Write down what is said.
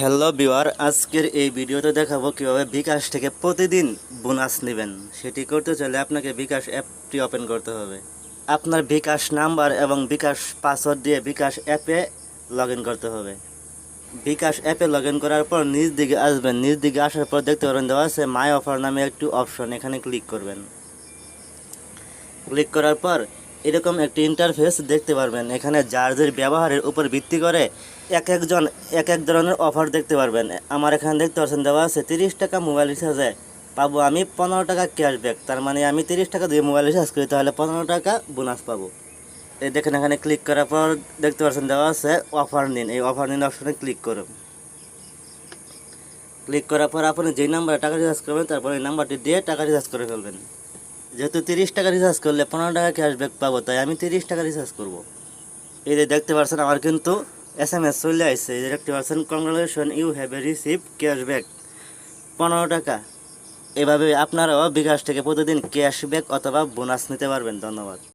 Hello beware আজকের এই ভিডিওতে দেখাবো কীভাবে বিকাশ থেকে প্রতিদিন বোনাস নেবেন। সেটি করতে চাইলে আপনাকে বিকাশ অ্যাপটি ওপেন করতে হবে। আপনার বিকাশ নাম্বার এবং বিকাশ পাসওয়ার্ড দিয়ে বিকাশ অ্যাপে লগ করতে হবে। বিকাশ অ্যাপে লগ করার পর নিজ দিকে আসবেন। নিজ দিকে আসার পর দেখতে পারেন দেওয়া আছে মাই অফার নামে একটি অপশন। এখানে ক্লিক করবেন। ক্লিক করার পর এরকম একটি ইন্টারফেস দেখতে পারবেন। এখানে চার্জের ব্যবহারের উপর ভিত্তি করে এক একজন, এক এক ধরনের অফার দেখতে পারবেন। আমার এখানে দেখতে পাচ্ছেন, দেওয়া আছে তিরিশ টাকা মোবাইল রিচার্জে পাবো আমি পনেরো টাকা ক্যাশব্যাক তার মানে আমি তিরিশ টাকা দিয়ে মোবাইল রিচার্জ করি, তাহলে পনেরো টাকা বোনাস পাবো। এই দেখেন এখানে ক্লিক করার পর দেখতে পাচ্ছেন, দেওয়া আছে অফার নিন। এই অফার নিন অপশনে ক্লিক করুন। ক্লিক করার পর আপনি যেই নাম্বারে টাকা রিচার্জ করবেন, তারপর এই নাম্বারটি দিয়ে টাকা রিচার্জ করে ফেলবেন। যেহেতু তিরিশ টাকা রিচার্জ করলে পনেরো টাকা ক্যাশব্যাক পাবো, তাই আমি তিরিশ টাকা রিচার্জ করব। এই যে দেখতে পারছেন, আমার কিন্তু এস এম এস চলে আসছে। এই যে দেখতে পারছেন congratulation you have a receive cashback পনেরো টাকা। এভাবে আপনারাও বিকাশ থেকে প্রতিদিন ক্যাশব্যাক অথবা বোনাস নিতে পারবেন। ধন্যবাদ।